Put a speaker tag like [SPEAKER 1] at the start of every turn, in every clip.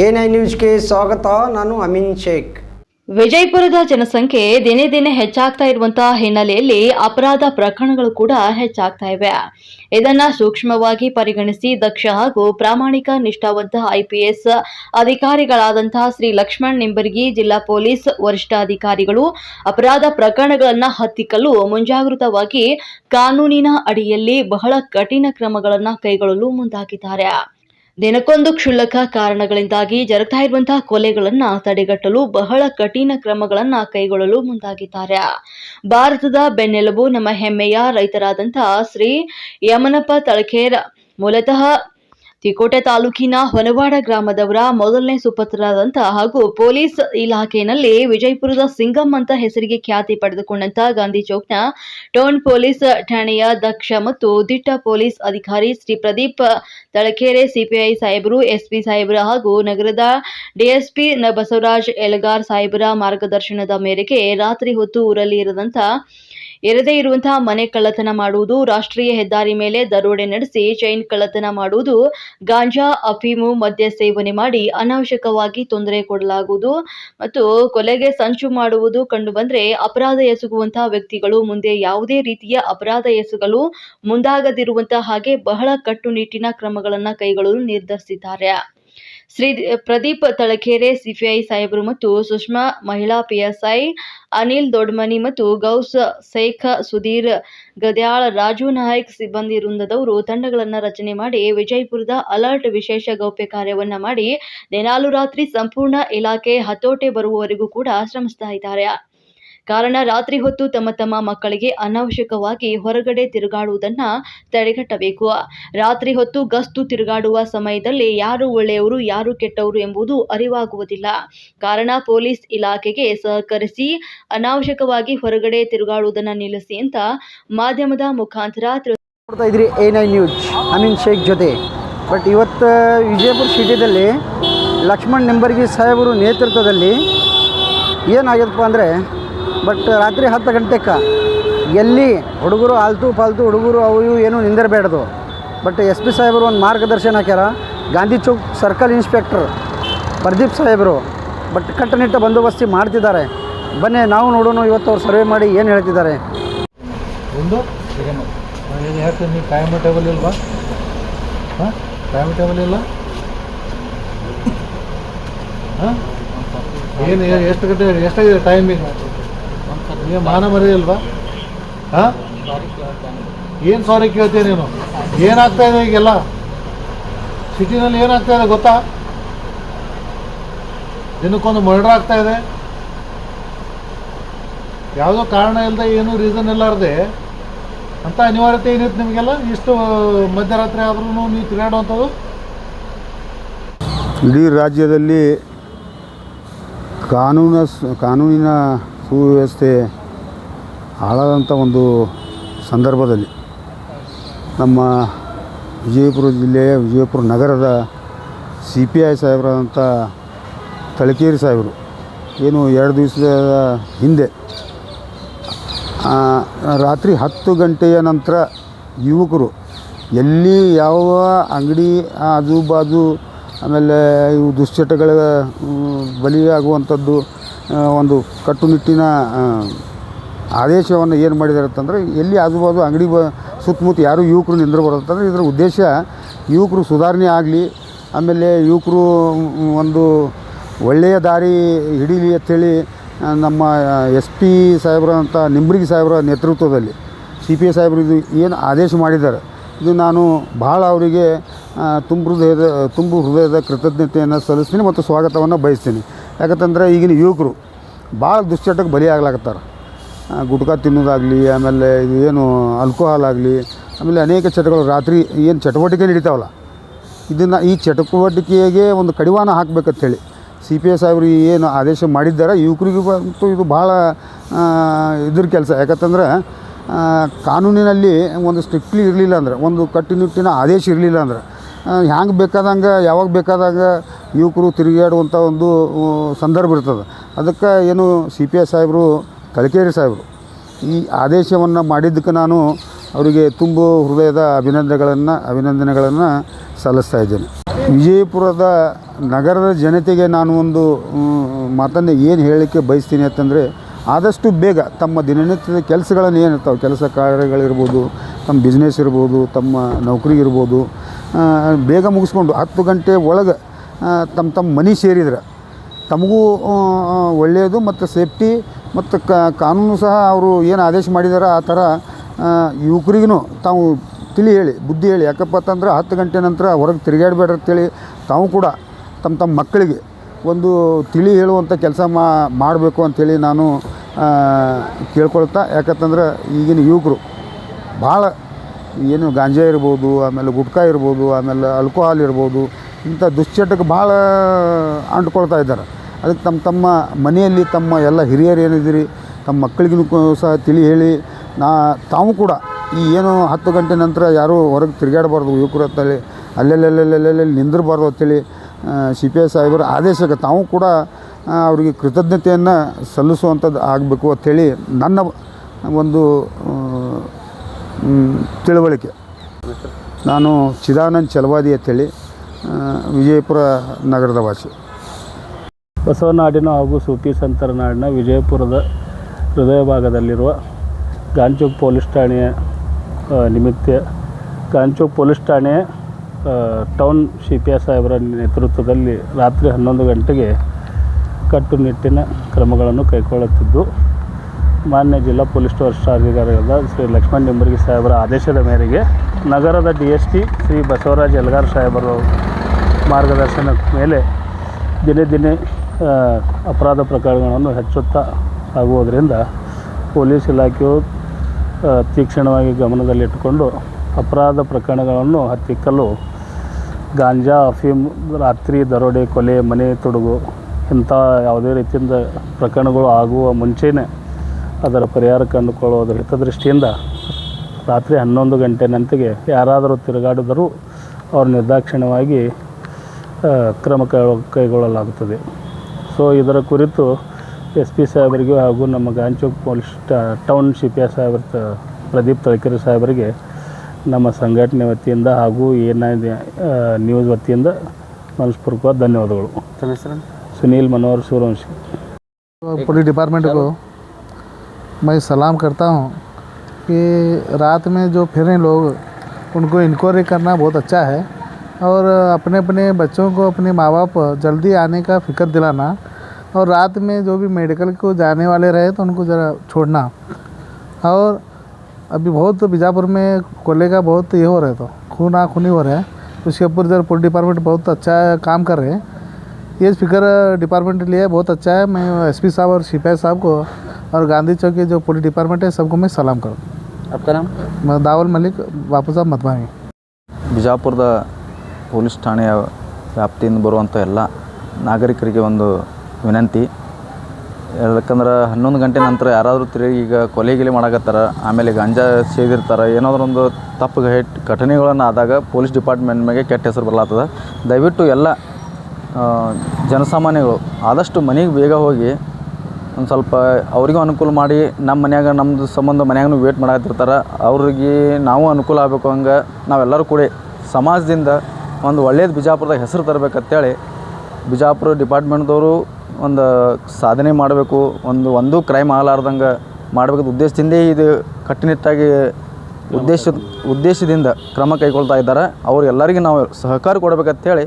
[SPEAKER 1] I ನ್ಯೂಸ್ಗೆ ಸ್ವಾಗತ, ನಾನು ಅಮಿನ್ ಶೇಖ್.
[SPEAKER 2] ವಿಜಯಪುರದ ಜನಸಂಖ್ಯೆ ದಿನೇ ದಿನೇ ಹೆಚ್ಚಾಗ್ತಾ ಇರುವಂತಹ ಹಿನ್ನೆಲೆಯಲ್ಲಿ ಅಪರಾಧ ಪ್ರಕರಣಗಳು ಕೂಡ ಹೆಚ್ಚಾಗ್ತಾ ಇವೆ. ಇದನ್ನ ಸೂಕ್ಷ್ಮವಾಗಿ ಪರಿಗಣಿಸಿ ದಕ್ಷ ಹಾಗೂ ಪ್ರಾಮಾಣಿಕ ನಿಷ್ಠಾವಂತ ಐಪಿಎಸ್ ಅಧಿಕಾರಿಗಳಾದಂತಹ ಶ್ರೀ ಲಕ್ಷ್ಮಣ್ ನಿಂಬರ್ಗಿ, ಜಿಲ್ಲಾ ಪೊಲೀಸ್ ವರಿಷ್ಠಾಧಿಕಾರಿಗಳು ಅಪರಾಧ ಪ್ರಕರಣಗಳನ್ನ ಹತ್ತಿಕ್ಕಲು ಮುಂಜಾಗೃತವಾಗಿ ಕಾನೂನಿನ ಅಡಿಯಲ್ಲಿ ಬಹಳ ಕಠಿಣ ಕ್ರಮಗಳನ್ನ ಕೈಗೊಳ್ಳಲು ಮುಂದಾಗಿದ್ದಾರೆ. ದಿನಕ್ಕೊಂದು ಕ್ಷುಲ್ಲಕ ಕಾರಣಗಳಿಂದಾಗಿ ಜರುಗ್ತಾ ಇರುವಂತಹ ಕೊಲೆಗಳನ್ನ ತಡೆಗಟ್ಟಲು ಬಹಳ ಕಠಿಣ ಕ್ರಮಗಳನ್ನ ಕೈಗೊಳ್ಳಲು ಮುಂದಾಗಿದ್ದಾರೆ. ಭಾರತದ ಬೆನ್ನೆಲುಬು, ನಮ್ಮ ಹೆಮ್ಮೆಯ ರೈತರಾದಂತಹ ಶ್ರೀ ಯಮನಪ್ಪ ತಳಖೇರ್ ಮೂಲತಃ ತಿಕೋಟೆ ತಾಲೂಕಿನ ಹೊನವಾಡ ಗ್ರಾಮದವರ ಮೊದಲನೇ ಸುಪುತ್ರರಾದಂಥ ಹಾಗೂ ಪೊಲೀಸ್ ಇಲಾಖೆಯಲ್ಲಿ ವಿಜಯಪುರದ ಸಿಂಗಂ ಅಂತ ಹೆಸರಿಗೆ ಖ್ಯಾತಿ ಪಡೆದುಕೊಂಡಂತ ಗಾಂಧಿ ಚೌಕ್ನ ಟೌನ್ ಪೊಲೀಸ್ ಠಾಣೆಯ ದಕ್ಷ ಮತ್ತು ದಿಟ್ಟ ಪೊಲೀಸ್ ಅಧಿಕಾರಿ ಶ್ರೀ ಪ್ರದೀಪ್ ತಳಕೆರೆ ಸಿಪಿಐ ಸಾಹೇಬರು, ಎಸ್ಪಿ ಸಾಹೇಬರ ಹಾಗೂ ನಗರದ ಡಿಎಸ್ಪಿ ಬಸವರಾಜ್ ಎಲಗಾರ್ ಸಾಹೇಬರ ಮಾರ್ಗದರ್ಶನದ ಮೇರೆಗೆ ರಾತ್ರಿ ಹೊತ್ತು ಊರಲ್ಲಿ ಇರದಂತ ಇರದೇ ಇರುವಂತಹ ಮನೆ ಕಳ್ಳತನ ಮಾಡುವುದು, ರಾಷ್ಟ್ರೀಯ ಹೆದ್ದಾರಿ ಮೇಲೆ ದರೋಡೆ ನಡೆಸಿ ಚೈನ್ ಕಳ್ಳತನ ಮಾಡುವುದು, ಗಾಂಜಾ, ಅಫೀಮು ಮದ್ಯ ಸೇವನೆ ಮಾಡಿ ಅನಾವಶ್ಯಕವಾಗಿ ತೊಂದರೆ ಕೊಡಲಾಗುವುದು ಮತ್ತು ಕೊಲೆಗೆ ಸಂಚು ಮಾಡುವುದು ಕಂಡುಬಂದ್ರೆ ಅಪರಾಧ ಎಸಗುವಂತಹ ವ್ಯಕ್ತಿಗಳು ಮುಂದೆ ಯಾವುದೇ ರೀತಿಯ ಅಪರಾಧ ಎಸಗಲು ಮುಂದಾಗದಿರುವಂತಹ ಹಾಗೆ ಬಹಳ ಕಟ್ಟುನಿಟ್ಟಿನ ಕ್ರಮಗಳನ್ನು ಕೈಗೊಳ್ಳಲು ನಿರ್ಧರಿಸಿದ್ದಾರೆ. ಶ್ರೀ ಪ್ರದೀಪ್ ತಳಕೆರೆ ಸಿಪಿಐ ಸಾಹೇಬರು ಮತ್ತು ಸುಷ್ಮಾ ಮಹಿಳಾ P S I Anil Dodmani ಮತ್ತು ಗೌಸ್ ಶೇಖ್ ಸುಧೀರ್ ಗದ್ಯಾಳ, ರಾಜು ನಾಯಕ್ ಸಿಬ್ಬಂದಿ ವೃಂದದವರು ತಂಡಗಳನ್ನು ರಚನೆ ಮಾಡಿ ವಿಜಯಪುರದ ಅಲರ್ಟ್ ವಿಶೇಷ ಗೌಪ್ಯ ಕಾರ್ಯವನ್ನ ಮಾಡಿ ದಿನಾಲು ರಾತ್ರಿ ಸಂಪೂರ್ಣ ಇಲಾಖೆ ಹತೋಟೆ ಬರುವವರೆಗೂ ಕೂಡ ಶ್ರಮಿಸ್ತಾ ಇದ್ದಾರೆ. ಕಾರಣ ರಾತ್ರಿ ಹೊತ್ತು ತಮ್ಮ ತಮ್ಮ ಮಕ್ಕಳಿಗೆ ಅನಾವಶ್ಯಕವಾಗಿ ಹೊರಗಡೆ ತಿರುಗಾಡುವುದನ್ನ ತಡೆಗಟ್ಟಬೇಕು. ರಾತ್ರಿ ಹೊತ್ತು ಗಸ್ತು ತಿರುಗಾಡುವ ಸಮಯದಲ್ಲಿ ಯಾರು ಒಳ್ಳೆಯವರು, ಯಾರು ಕೆಟ್ಟವರು ಎಂಬುದು ಅರಿವಾಗುವುದಿಲ್ಲ. ಕಾರಣ ಪೊಲೀಸ್ ಇಲಾಖೆಗೆ ಸಹಕರಿಸಿ ಅನಾವಶ್ಯಕವಾಗಿ ಹೊರಗಡೆ ತಿರುಗಾಡುವುದನ್ನು ನಿಲ್ಲಿಸಿ ಅಂತ ಮಾಧ್ಯಮದ ಮುಖಾಂತರ
[SPEAKER 1] ನೋಡ್ತಾ ಇದ್ರಿ ಎ ನೈ ನ್ಯೂಸ್. ಅಮೀನ್ ಶೇಖ್ ಜೊತೆ. ಬಟ್ ಇವತ್ತು ವಿಜಯಪುರ ಸಿಟಿದಲ್ಲಿ ಲಕ್ಷ್ಮಣ್ ನಿಂಬರ್ಗಿ ಸಾಹೇಬರು ನೇತೃತ್ವದಲ್ಲಿ ಏನಾಗ್ಯದಪ್ಪ ಅಂದರೆ ಬಟ್ ರಾತ್ರಿ ಹತ್ತು ಗಂಟೆಕ ಎಲ್ಲಿ ಹುಡುಗರು ಆಲ್ತು ಪಾಲ್ತು ಹುಡುಗರು ಅವು ಇವು ಏನೂ ನಿಂದಿರಬೇಡ್ದು. ಬಟ್ ಎಸ್ ಪಿ ಸಾಹೇಬರು ಒಂದು ಮಾರ್ಗದರ್ಶನ ಹಾಕ್ಯಾರ. ಗಾಂಧಿ ಚೌಕ್ ಸರ್ಕಲ್ ಇನ್ಸ್ಪೆಕ್ಟ್ರ್ ಪ್ರದೀಪ್ ಸಾಹೇಬರು. ಬಟ್ ಕಟ್ಟುನಿಟ್ಟ ಬಂದೋಬಸ್ತಿ ಮಾಡ್ತಿದ್ದಾರೆ. ಬನ್ನಿ ನಾವು ನೋಡೋಣ ಇವತ್ತು ಅವ್ರು ಸರ್ವೆ ಮಾಡಿ ಏನು ಹೇಳ್ತಿದ್ದಾರೆ.
[SPEAKER 3] ಒಂದು ಏನು ಹೇಳ್ತೀನಿ ಟೈಮ್ ಟೇಬಲ್ ಇಲ್ವಾ? ಟೈಮ್ ಟೇಬಲ್ ಇಲ್ಲ? ಏನು ಎಷ್ಟು ಗಂಟೆ, ಎಷ್ಟಾಗಿದೆ ಟೈಮಿಂಗ್ ನೀವು ಮಾನ ಮರಿ ಇಲ್ವಾ ಹಾಂ? ಏನು ಸಾರಿ ಕೇಳ್ತೀಯ ನೀನು? ಏನಾಗ್ತಾ ಇದೆ ಈಗೆಲ್ಲ? ಸಿಟಿನಲ್ಲಿ ಏನಾಗ್ತಾ ಇದೆ ಗೊತ್ತಾ? ದಿನಕ್ಕೊಂದು ಮರ್ಡರ್ ಆಗ್ತಾ ಇದೆ. ಯಾವುದೋ ಕಾರಣ ಇಲ್ಲದೆ ಏನೂ ರೀಸನ್ ಇಲ್ಲಾರದೆ ಅಂತ ಅನಿವಾರ್ಯತೆ ಏನಿತ್ತು ನಿಮಗೆಲ್ಲ? ಇಷ್ಟು ಮಧ್ಯರಾತ್ರಿ ಆದ್ರೂ ನೀವು ತಿರುಗಾಡುವಂಥದ್ದು?
[SPEAKER 4] ಇಡೀ ರಾಜ್ಯದಲ್ಲಿ ಕಾನೂನ ಕಾನೂನಿನ ಸುವ್ಯವಸ್ಥೆ ಹಾಳಾದಂಥ ಒಂದು ಸಂದರ್ಭದಲ್ಲಿ ನಮ್ಮ ವಿಜಯಪುರ ಜಿಲ್ಲೆಯ ವಿಜಯಪುರ ನಗರದ ಸಿ ಪಿ ಐ ಸಾಹೇಬರಾದಂಥ ತಳಕೇರಿ ಸಾಹೇಬರು ಏನು ಎರಡು ದಿವಸದ ಹಿಂದೆ ರಾತ್ರಿ ಹತ್ತು ಗಂಟೆಯ ನಂತರ ಯುವಕರು ಎಲ್ಲಿ ಯಾವ ಅಂಗಡಿ ಆಜು ಬಾಜು ಆಮೇಲೆ ಇವು ದುಶ್ಚಟಗಳ ಬಲಿಯಾಗುವಂಥದ್ದು ಒಂದು ಕಟ್ಟುನಿಟ್ಟಿನ ಆದೇಶವನ್ನು ಏನು ಮಾಡಿದ್ದಾರೆ ಅಂತಂದರೆ ಎಲ್ಲಿ ಆಜುಬಾಜು ಅಂಗಡಿ ಬ, ಸುತ್ತಮುತ್ತ ಯಾರು ಯುವಕರು ನಿಂದಿರಬಾರ್ದು ಅಂತಂದರೆ ಇದರ ಉದ್ದೇಶ ಯುವಕರು ಸುಧಾರಣೆ ಆಗಲಿ, ಆಮೇಲೆ ಯುವಕರು ಒಂದು ಒಳ್ಳೆಯ ದಾರಿ ಹಿಡೀಲಿ ಅಂಥೇಳಿ ನಮ್ಮ ಎಸ್ ಪಿ ಸಾಹೇಬ್ರಂಥ ನಿಂಬ್ರಿಗಿ ಸಾಹೇಬ್ರ ನೇತೃತ್ವದಲ್ಲಿ ಸಿ ಪಿ ಐ ಸಾಹೇಬರು ಇದು ಏನು ಆದೇಶ ಮಾಡಿದ್ದಾರೆ, ಇದು ನಾನು ಭಾಳ ಅವರಿಗೆ ತುಂಬ ಹೃದಯದ, ತುಂಬು ಹೃದಯದ ಕೃತಜ್ಞತೆಯನ್ನು ಸಲ್ಲಿಸ್ತೀನಿ ಮತ್ತು ಸ್ವಾಗತವನ್ನು ಬಯಸ್ತೀನಿ. ಯಾಕಂತಂದರೆ ಈಗಿನ ಯುವಕರು ಭಾಳ ದುಶ್ಚಟಕ್ಕೆ ಬಲಿಯಾಗ್ಲಾಕತ್ತಾರೆ ಆ, ಗುಟ್ಕಾ ತಿನ್ನೋದಾಗಲಿ ಆಮೇಲೆ ಇದು ಏನು ಆಲ್ಕೋಹಾಲ್ ಆಗಲಿ ಆಮೇಲೆ ಅನೇಕ ಚಟಗಳು ರಾತ್ರಿ ಏನು ಚಟುವಟಿಕೆ ನಡೀತಾವಲ್ಲ ಇದನ್ನು ಈ ಚಟುವಟಿಕೆಗೆ ಒಂದು ಕಡಿವಾಣ ಹಾಕಬೇಕಂತೇಳಿ ಸಿ ಪಿ ಎಸ್ ಅವರು ಏನು ಆದೇಶ ಮಾಡಿದ್ದಾರೆ ಯುವಕರಿಗೂ ಬಂತು ಇದು ಭಾಳ ಇದ್ರ ಕೆಲಸ. ಯಾಕಂತಂದ್ರೆ ಕಾನೂನಿನಲ್ಲಿ ಒಂದು ಸ್ಟ್ರಿಕ್ಟ್ಲಿ ಇರಲಿಲ್ಲ ಅಂದ್ರೆ ಒಂದು ಕಟ್ಟುನಿಟ್ಟಿನ ಆದೇಶ ಇರಲಿಲ್ಲ ಅಂದ್ರೆ ಹ್ಯಾಂಗೆ ಬೇಕಾದಂಗೆ ಯಾವಾಗ ಬೇಕಾದಾಗ ಯುವಕರು ತಿರುಗಾಡುವಂಥ ಒಂದು ಸಂದರ್ಭ ಇರ್ತದೆ. ಅದಕ್ಕೆ ಏನು ಸಿ ಪಿ ಎಸ್ ಸಾಹೇಬರು ಕಳಕೇರಿ ಸಾಹೇಬರು, ಈ ಆದೇಶವನ್ನು ಮಾಡಿದ್ದಕ್ಕೆ ನಾನು ಅವರಿಗೆ ತುಂಬ ಹೃದಯದ ಅಭಿನಂದನೆಗಳನ್ನು ಅಭಿನಂದನೆಗಳನ್ನು ಸಲ್ಲಿಸ್ತಾ ಇದ್ದೇನೆ. ವಿಜಯಪುರದ ನಗರದ ಜನತೆಗೆ ನಾನು ಒಂದು ಮಾತನ್ನು ಏನು ಹೇಳಲಿಕ್ಕೆ ಬಯಸ್ತೀನಿ ಅಂತಂದರೆ, ಆದಷ್ಟು ಬೇಗ ತಮ್ಮ ದಿನನಿತ್ಯದ ಕೆಲಸಗಳನ್ನು ಏನಿರ್ತಾವೆ, ಕೆಲಸ ಕಾರ್ಯಗಳಿರ್ಬೋದು, ತಮ್ಮ ಬಿಸ್ನೆಸ್ ಇರ್ಬೋದು, ತಮ್ಮ ನೌಕರಿ ಇರ್ಬೋದು ಬೇಗ ಮುಗಿಸ್ಕೊಂಡು ಹತ್ತು ಗಂಟೆ ಒಳಗೆ ತಮ್ಮ ತಮ್ಮ ಮನೆ ಸೇರಿದ್ರೆ. ತಮಗೂ ಒಳ್ಳೆಯದು ಮತ್ತು ಸೇಫ್ಟಿ ಮತ್ತು ಕಾನೂನು ಸಹ ಅವರು ಏನು ಆದೇಶ ಮಾಡಿದಾರೆ ಆ ಥರ ಯುವಕರಿಗೂ ತಾವು ತಿಳಿ ಹೇಳಿ, ಬುದ್ಧಿ ಹೇಳಿ. ಯಾಕಪ್ಪ ಅಂತಂದ್ರೆ ಹತ್ತು ಗಂಟೆ ನಂತರ ಹೊರಗೆ ತಿರುಗಾಡಬೇಡ್ರಿ ಅಂತೇಳಿ ತಾವು ಕೂಡ ತಮ್ಮ ತಮ್ಮ ಮಕ್ಕಳಿಗೆ ಒಂದು ತಿಳಿ ಹೇಳುವಂಥ ಕೆಲಸ ಮಾಡಬೇಕು ಅಂಥೇಳಿ ನಾನು ಕೇಳ್ಕೊಳ್ತಾ, ಯಾಕಂತಂದ್ರೆ ಈಗಿನ ಯುವಕರು ಭಾಳ ಏನು ಗಾಂಜಾ ಇರ್ಬೋದು, ಆಮೇಲೆ ಗುಟ್ಕಾ ಇರ್ಬೋದು, ಆಮೇಲೆ ಆಲ್ಕೋಹಾಲ್ ಇರ್ಬೋದು ಇಂಥ ದುಶ್ಚಟಕ್ಕೆ ಭಾಳ ಅಂಟ್ಕೊಳ್ತಾ ಇದ್ದಾರೆ. ಅದಕ್ಕೆ ತಮ್ಮ ತಮ್ಮ ಮನೆಯಲ್ಲಿ ತಮ್ಮ ಎಲ್ಲ ಹಿರಿಯರು ಏನಿದ್ದೀರಿ, ತಮ್ಮ ಮಕ್ಕಳಿಗೂ ಸಹ ತಿಳಿ ಹೇಳಿ, ನಾ ತಾವು ಕೂಡ ಈ ಏನು ಹತ್ತು ಗಂಟೆ ನಂತರ ಯಾರೂ ಹೊರಗೆ ತಿರುಗಾಡಬಾರ್ದು ಯುವಕರು ಅಂತೇಳಿ, ಅಲ್ಲೆಲ್ಲೆಲ್ಲೆಲ್ಲೆಲ್ಲೆಲ್ಲಿ ನಿಂದಿರಬಾರ್ದು ಅಂತೇಳಿ ಸಿ ಪಿ ಎಸ್ ಸಾಹೇಬರ ಆದೇಶಕ್ಕೆ ತಾವು ಕೂಡ ಅವರಿಗೆ ಕೃತಜ್ಞತೆಯನ್ನು ಸಲ್ಲಿಸುವಂಥದ್ದು ಆಗಬೇಕು ಅಂಥೇಳಿ ನನ್ನ ಒಂದು ತಿಳುವಳಿಕೆ. ನಾನು ಚಿದಾನಂದ್ ಚಲವಾದಿ ಅಂತೇಳಿ ವಿಜಯಪುರ ನಗರದ ವಾಸಿ
[SPEAKER 5] ಬಸವನಾಡಿನ ಹಾಗೂ ಸೂಫಿ ಸಂತರ ನಾಡಿನ ವಿಜಯಪುರದ ಹೃದಯ ಭಾಗದಲ್ಲಿರುವ ಗಾಂಚೋಕ್ ಪೊಲೀಸ್ ಠಾಣೆಯ ನಿಮಿತ್ತ ಗಾಂಚೋಕ್ ಪೊಲೀಸ್ ಠಾಣೆ ಟೌನ್ ಸಿ ಪಿ ಎಸ್ ಸಾಹೇಬರ ನೇತೃತ್ವದಲ್ಲಿ ರಾತ್ರಿ ಹನ್ನೊಂದು ಗಂಟೆಗೆ ಕಟ್ಟುನಿಟ್ಟಿನ ಕ್ರಮಗಳನ್ನು ಕೈಗೊಳ್ಳುತ್ತಿದ್ದು ಮಾನ್ಯ ಜಿಲ್ಲಾ ಪೊಲೀಸ್ ವರಿಷ್ಠಾಧಿಕಾರಿಗಳಾದ ಶ್ರೀ ಲಕ್ಷ್ಮಣ್ ನಿಂಬರ್ಗಿ ಸಾಹೇಬರ ಆದೇಶದ ಮೇರೆಗೆ ನಗರದ D S P Shri Basavaraj Yelgar ಸಾಹೇಬರ ಮಾರ್ಗದರ್ಶನದ ಮೇಲೆ ದಿನೇ ದಿನೇ ಅಪರಾಧ ಪ್ರಕರಣಗಳನ್ನು ಹೆಚ್ಚುತ್ತಾ ಆಗುವುದರಿಂದ ಪೊಲೀಸ್ ಇಲಾಖೆಯು ತೀಕ್ಷ್ಣವಾಗಿ ಗಮನದಲ್ಲಿಟ್ಟುಕೊಂಡು ಅಪರಾಧ ಪ್ರಕರಣಗಳನ್ನು ಹತ್ತಿಕ್ಕಲು ಗಾಂಜಾ, ಅಫೀಮ್, ರಾತ್ರಿ, ದರೋಡೆ, ಕೊಲೆ, ಮನೆ ತೊಡಗು ಇಂಥ ಯಾವುದೇ ರೀತಿಯಿಂದ ಪ್ರಕರಣಗಳು ಆಗುವ ಮುಂಚೆನೇ ಅದರ ಪರಿಹಾರ ಕಂಡುಕೊಳ್ಳುವುದರ ಹಿತದೃಷ್ಟಿಯಿಂದ ರಾತ್ರಿ ಹನ್ನೊಂದು ಗಂಟೆ ನಂತಿಗೆ ಯಾರಾದರೂ ತಿರುಗಾಡಿದರೂ ಅವ್ರ ನಿರ್ದಾಕ್ಷಿಣ್ಯವಾಗಿ ಕ್ರಮ ಕೈಗೊಳ್ಳಲಾಗುತ್ತದೆ. ಸೊ ಇದರ ಕುರಿತು ಎಸ್ ಪಿ ಸಾಹೇಬರಿಗೆ ಹಾಗೂ ನಮ್ಮ Gandhi Chowk police town C P I Pradeep Talakere ಸಾಹೇಬರಿಗೆ ನಮ್ಮ ಸಂಘಟನೆ ವತಿಯಿಂದ ಹಾಗೂ ಏನಾಗಿದೆ ನ್ಯೂಸ್ ವತಿಯಿಂದ ಮನಸ್ಪೂರ್ವಕವಾದ ಧನ್ಯವಾದಗಳು. ಸುನೀಲ್ ಮನೋಹರ್
[SPEAKER 3] ಸೂರ್ಯವಂಶಿ. ಪೊಲೀಸ್ ಡಿಪಾರ್ಟ್ಮೆಂಟ್ಗೂ मैं सलाम करता हूँ कि रात में जो फिरें लोग, उनको इंक्वायरी करना बहुत अच्छा है और अपने अपने बच्चों को, अपने माँ बाप जल्दी आने का फ़िक्र दिलाना और रात में जो भी मेडिकल को जाने वाले रहे तो उनको ज़रा छोड़ना। और अभी बहुत बीजापुर में कोले का बहुत ये हो रहा है तो खूना खूनी हो रहा है। उसके ऊपर जरा पुलिस डिपार्टमेंट बहुत अच्छा काम कर रहे हैं। ये फ़िक्र डिपार्टमेंट लिए बहुत अच्छा है। मैं एसपी साहब और सिपाही साहब को और गांधी चौक के जो पुलिस डिपार्टमेंट है सबको मैं सलाम करूँ
[SPEAKER 1] आपका नाम
[SPEAKER 3] मैं दावल मलिक बापू साहब मतभावी
[SPEAKER 6] ಬಿಜಾಪುರದ ಪೊಲೀಸ್ ಠಾಣೆಯ ವ್ಯಾಪ್ತಿಯಿಂದ ಬರುವಂಥ ಎಲ್ಲ ನಾಗರಿಕರಿಗೆ ಒಂದು ವಿನಂತಿ ಯಾಕಂದ್ರೆ ಹನ್ನೊಂದು ಗಂಟೆ ನಂತರ ಯಾರಾದರೂ ತಿರುಗಿ ಈಗ ಕೊಲೆ ಗಿಲೆ ಮಾಡಕತ್ತಾರ ಆಮೇಲೆ ಗಾಂಜಾ ಸೇದಿರ್ತಾರೆ ಏನಾದರೂ ಒಂದು ತಪ್ಪು ಹೆಟ್ ಘಟನೆಗಳನ್ನು ಆದಾಗ ಪೊಲೀಸ್ ಡಿಪಾರ್ಟ್ಮೆಂಟ್ ಮೇಲೆ ಕೆಟ್ಟ ಹೆಸರು ಬರ್ಲಾತದ ದಯವಿಟ್ಟು ಎಲ್ಲ ಆ, ಜನಸಾಮಾನ್ಯಗಳು ಆದಷ್ಟು ಮನೆಗೆ ಬೇಗ ಹೋಗಿ ಒಂದು ಸ್ವಲ್ಪ ಅವರಿಗೂ ಅನುಕೂಲ ಮಾಡಿ ನಮ್ಮ ಮನ್ಯಾಗ ನಮ್ಮದು ಸಂಬಂಧ ಮನ್ಯಾಗೂ ವೇಟ್ ಮಾಡತ್ತಿರ್ತಾರೆ ಅವ್ರಿಗೆ ನಾವು ಅನುಕೂಲ ಆಗಬೇಕು ಹಂಗೆ ನಾವೆಲ್ಲರೂ ಕೂಡ ಸಮಾಜದಿಂದ ಒಂದು ಒಳ್ಳೇದು ಬಿಜಾಪುರದಾಗ ಹೆಸರು ತರಬೇಕಂತೇಳಿ ಬಿಜಾಪುರ ಡಿಪಾರ್ಟ್ಮೆಂಟ್ದವರು ಒಂದು ಸಾಧನೆ ಮಾಡಬೇಕು, ಒಂದು ಒಂದು ಕ್ರೈಮ್ ಆಗಲಾರ್ದಂಗೆ ಮಾಡಬೇಕಾದ ಉದ್ದೇಶದಿಂದ ಇದು ಕಟ್ಟುನಿಟ್ಟಾಗಿ ಉದ್ದೇಶದ ಉದ್ದೇಶದಿಂದ ಕ್ರಮ ಕೈಗೊಳ್ತಾ ಇದ್ದಾರೆ. ಅವ್ರು ಎಲ್ಲರಿಗೂ ನಾವು ಸಹಕಾರ ಕೊಡಬೇಕಂತೇಳಿ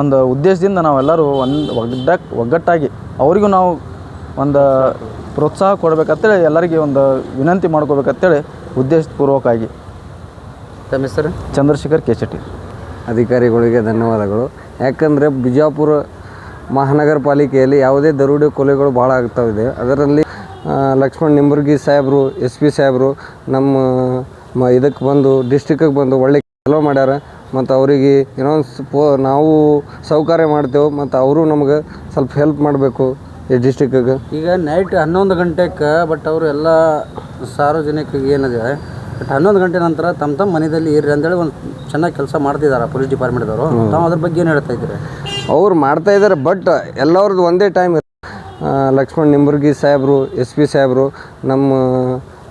[SPEAKER 6] ಒಂದು ಉದ್ದೇಶದಿಂದ ನಾವೆಲ್ಲರೂ ಒಂದು ಒಗ್ಗಟ್ಟಾಗಿ ಒಗ್ಗಟ್ಟಾಗಿ ಅವರಿಗೂ ನಾವು ಒಂದು ಪ್ರೋತ್ಸಾಹ ಕೊಡಬೇಕಂತೇಳಿ ಎಲ್ಲರಿಗೆ ಒಂದು ವಿನಂತಿ ಮಾಡ್ಕೋಬೇಕಂತೇಳಿ ಉದ್ದೇಶಪೂರ್ವಕವಾಗಿ.
[SPEAKER 1] ತಮ್ಮ ಹೆಸರು?
[SPEAKER 6] ಚಂದ್ರಶೇಖರ್ ಕೆಚಟಿ
[SPEAKER 7] ಅಧಿಕಾರಿಗಳಿಗೆ ಧನ್ಯವಾದಗಳು. ಯಾಕಂದರೆ ಬಿಜಾಪುರ ಮಹಾನಗರ ಪಾಲಿಕೆಯಲ್ಲಿ ಯಾವುದೇ ದರೋಡೆ ಕೊಲೆಗಳು ಭಾಳ ಆಗ್ತಾವಿದೆ. ಅದರಲ್ಲಿ ಲಕ್ಷ್ಮಣ್ ನಿಂಬರ್ಗಿ ಸಾಹೇಬರು ಎಸ್ ಪಿ ಸಾಹೇಬರು ನಮ್ಮ ಮ ಇದಕ್ಕೆ ಬಂದು ಡಿಸ್ಟಿಕ್ಕಿಗೆ ಬಂದು ಒಳ್ಳೆ ಚಲೋ ಮಾಡ್ಯಾರ. ಮತ್ತು ಅವರಿಗೆ ಏನೋ ಪೋ ನಾವು ಸೌಕರ್ಯ ಮಾಡ್ತೇವೆ. ಮತ್ತು ಅವರು ನಮ್ಗೆ ಸ್ವಲ್ಪ ಹೆಲ್ಪ್ ಮಾಡಬೇಕು. ಈ ಡಿಸ್ಟಿಕ್ಕಿಗೆ
[SPEAKER 1] ಈಗ ನೈಟ್ ಹನ್ನೊಂದು ಗಂಟೆಗೆ ಬಟ್ ಅವರು ಎಲ್ಲ ಸಾರ್ವಜನಿಕರಿಗೆ ಏನಿದೆ ಬಟ್ ಹನ್ನೊಂದು ಗಂಟೆ ನಂತರ ತಮ್ಮ ತಮ್ಮ ಮನೆಯಲ್ಲಿ ಇರ್ರಿ ಅಂತೇಳಿ ಒಂದು ಚೆನ್ನಾಗಿ ಕೆಲಸ ಮಾಡ್ತಿದ್ದಾರೆ ಪೊಲೀಸ್ ಡಿಪಾರ್ಟ್ಮೆಂಟ್ದವರು. ತಾವು ಅದ್ರ ಬಗ್ಗೆ ಏನು ಹೇಳ್ತಾ ಇದ್ದೀರಿ?
[SPEAKER 7] ಅವ್ರು ಮಾಡ್ತಾ ಇದ್ದಾರೆ ಬಟ್ ಎಲ್ಲರದ್ದು ಒಂದೇ ಟೈಮ್ ಲಕ್ಷ್ಮಣ್ ನಿಂಬುರ್ಗಿ ಸಾಹೇಬರು ಎಸ್ ಪಿ ಸಾಹೇಬರು ನಮ್ಮ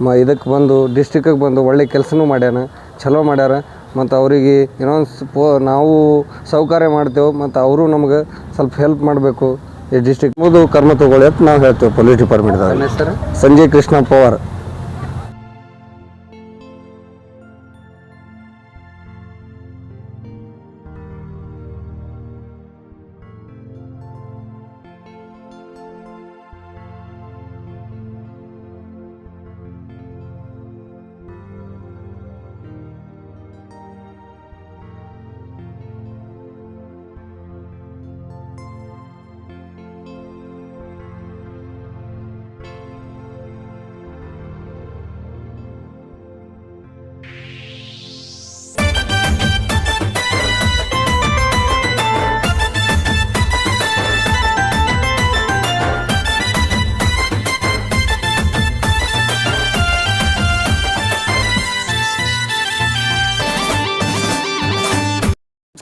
[SPEAKER 7] ಮ ಇದಕ್ಕೆ ಬಂದು ಡಿಸ್ಟಿಕ್ಕಿಗೆ ಬಂದು ಒಳ್ಳೆ ಕೆಲಸನೂ ಮಾಡ್ಯಾನ ಚಲೋ ಮಾಡ್ಯಾರ ಮತ್ತು ಅವರಿಗೆ ಏನೋ ಪೋ ನಾವು ಸೌಕರ್ಯ ಮಾಡ್ತೇವೆ ಮತ್ತು ಅವರು ನಮ್ಗೆ ಸ್ವಲ್ಪ ಹೆಲ್ಪ್ ಮಾಡಬೇಕು. ಡಿಸ್ಟ್ರಿಕ್ಟ್ ಮುದು ಕರ್ಮ ತಗೊಳ್ಳಿ ಅಂತ ನಾವು ಹೇಳ್ತೇವೆ ಪೊಲೀಸ್ ಡಿಪಾರ್ಟ್ಮೆಂಟ್ದಾಗ ಸಂಜಯ್ ಕೃಷ್ಣ ಪವಾರ್.